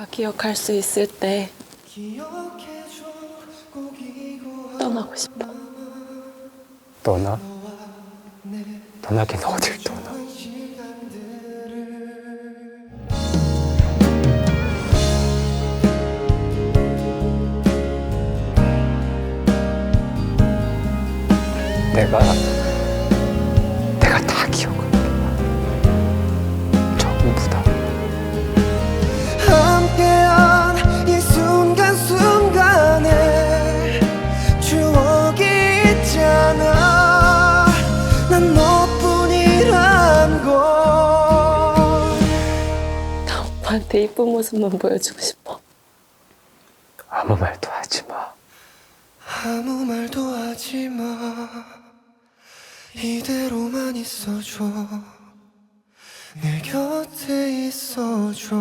내가 기억할 수 있을 때 떠나고 싶어. 떠나? 떠나긴 어딜 떠나? 내가 내가 다 기억할 나 오빠한테 이쁜 모습만 보여주고 싶어. 아무 말도 하지 마. 아무 말도 하지 마 이대로만 있어줘 내 곁에 있어줘